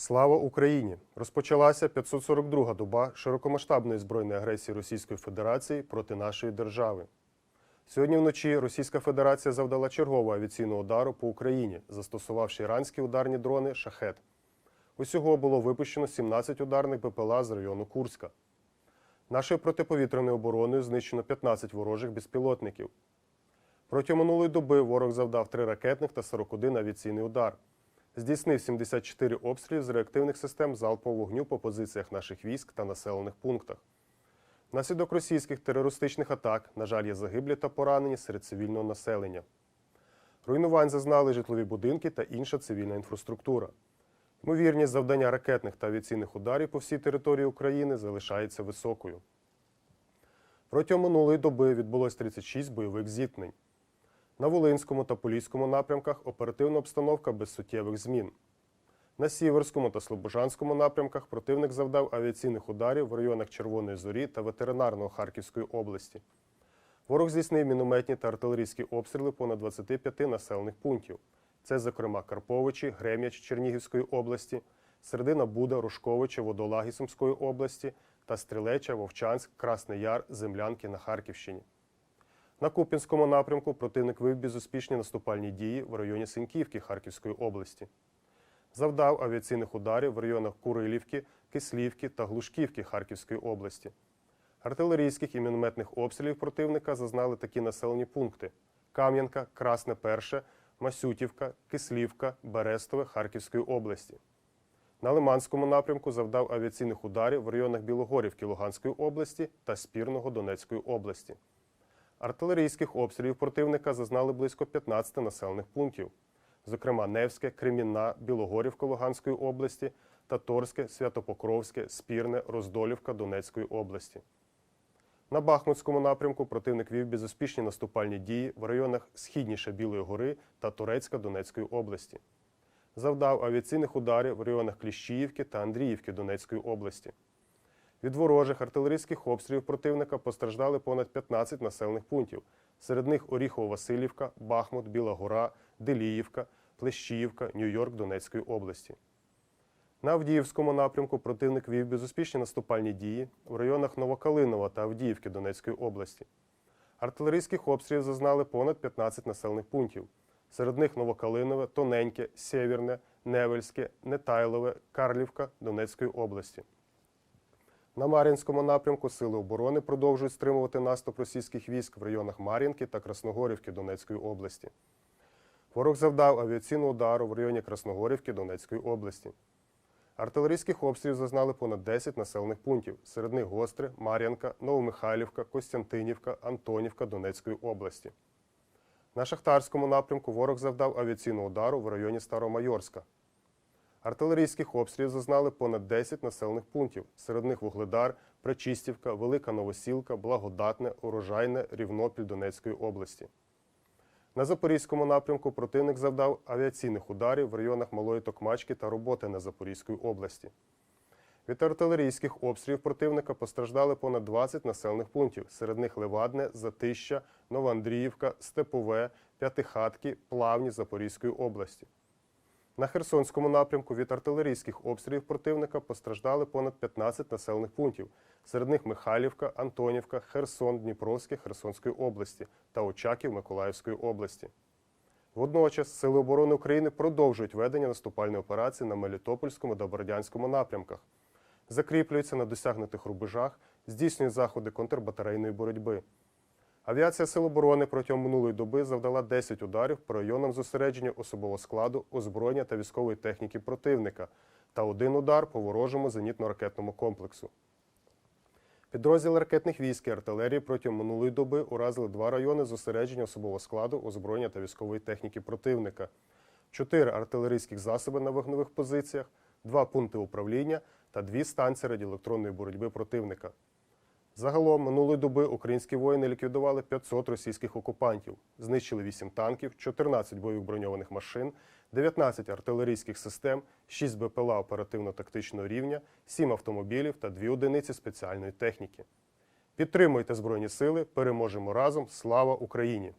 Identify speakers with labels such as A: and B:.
A: Слава Україні! Розпочалася 542-га доба широкомасштабної збройної агресії Російської Федерації проти нашої держави. Сьогодні вночі Російська Федерація завдала чергового авіаційного удару по Україні, застосувавши іранські ударні дрони Шахет. Усього було випущено 17 ударних БПЛА з району Курська. Нашою протиповітряною обороною знищено 15 ворожих безпілотників. Протягом минулої доби ворог завдав 3 ракетних та 41 авіаційний удар. Здійснив 74 обстрілів з реактивних систем залпового вогню по позиціях наших військ та населених пунктах. Внаслідок російських терористичних атак, на жаль, є загиблі та поранені серед цивільного населення. Руйнувань зазнали житлові будинки та інша цивільна інфраструктура. Ймовірність завдання ракетних та авіаційних ударів по всій території України залишається високою. Протягом минулої доби відбулось 36 бойових зіткнень. На Волинському та Поліському напрямках оперативна обстановка без суттєвих змін. На Сіверському та Слобожанському напрямках противник завдав авіаційних ударів в районах Червоної Зорі та ветеринарного Харківської області. Ворог здійснив мінометні та артилерійські обстріли понад 25 населених пунктів. Це, зокрема, Карповичі, Грем'яч Чернігівської області, Середина Буда, Рушковича, Водолагі Сумської області та Стрілеча, Вовчанськ, Красний Яр, Землянки на Харківщині. На Куп'янському напрямку противник вив безуспішні наступальні дії в районі Синьківки Харківської області. Завдав авіаційних ударів в районах Курилівки, Кислівки та Глушківки Харківської області. Артилерійських і мінометних обстрілів противника зазнали такі населені пункти: Кам'янка, Красне Перше, Масютівка, Кислівка, Берестове Харківської області. На Лиманському напрямку завдав авіаційних ударів в районах Білогорівки Луганської області та Спірного Донецької області. Артилерійських обстрілів противника зазнали близько 15 населених пунктів, зокрема Невське, Кремінна, Білогорівка Луганської області, Таторське, Святопокровське, Спірне, Роздолівка Донецької області. На Бахмутському напрямку противник вів безуспішні наступальні дії в районах східніше Білої гори та Турецька Донецької області. Завдав авіаційних ударів в районах Кліщіївки та Андріївки Донецької області. Від ворожих артилерійських обстрілів противника постраждали понад 15 населених пунктів. Серед них Оріхово-Василівка, Бахмут, Біла Гора, Деліївка, Плещіївка, Нью-Йорк Донецької області. На Авдіївському напрямку противник вів безуспішні наступальні дії в районах Новокалинова та Авдіївки Донецької області. Артилерійських обстрілів зазнали понад 15 населених пунктів. Серед них Новокалинове, Тоненьке, Сєвєрне, Невельське, Нетайлове, Карлівка Донецької області. На Мар'їнському напрямку Сили оборони продовжують стримувати наступ російських військ в районах Мар'їнки та Красногорівки Донецької області. Ворог завдав авіаційного удару в районі Красногорівки Донецької області. Артилерійських обстрілів зазнали понад 10 населених пунктів. Серед них Гостре, Мар'янка, Новомихайлівка, Костянтинівка, Антонівка Донецької області. На Шахтарському напрямку ворог завдав авіаційного удару в районі Старомайорська. Артилерійських обстрілів зазнали понад 10 населених пунктів. Серед них Вугледар, Пречистівка, Велика Новосілка, Благодатне, Урожайне, Рівнопіль Донецької області. На Запорізькому напрямку противник завдав авіаційних ударів в районах Малої Токмачки та Роботине Запорізької області. Від артилерійських обстрілів противника постраждали понад 20 населених пунктів. Серед них Левадне, Затища, Новоандріївка, Степове, П'ятихатки, Плавні Запорізької області. На Херсонському напрямку від артилерійських обстрілів противника постраждали понад 15 населених пунктів. Серед них Михайлівка, Антонівка, Херсон, Дніпровське Херсонської області та Очаків Миколаївської області. Водночас Сили оборони України продовжують ведення наступальної операції на Мелітопольському та Бородянському напрямках, закріплюються на досягнутих рубежах, здійснюють заходи контрбатарейної боротьби. Авіація Сил оборони протягом минулої доби завдала 10 ударів по районам зосередження особового складу, озброєння та військової техніки противника та один удар по ворожому зенітно-ракетному комплексу. Підрозділи ракетних військ і артилерії протягом минулої доби уразили два райони зосередження особового складу, озброєння та військової техніки противника, чотири артилерійських засоби на вогневих позиціях, два пункти управління та дві станції радіоелектронної боротьби противника. Загалом минулої доби українські воїни ліквідували 500 російських окупантів, знищили 8 танків, 14 бойових броньованих машин, 19 артилерійських систем, 6 БПЛА оперативно-тактичного рівня, 7 автомобілів та 2 одиниці спеціальної техніки. Підтримуйте Збройні Сили, переможемо разом! Слава Україні!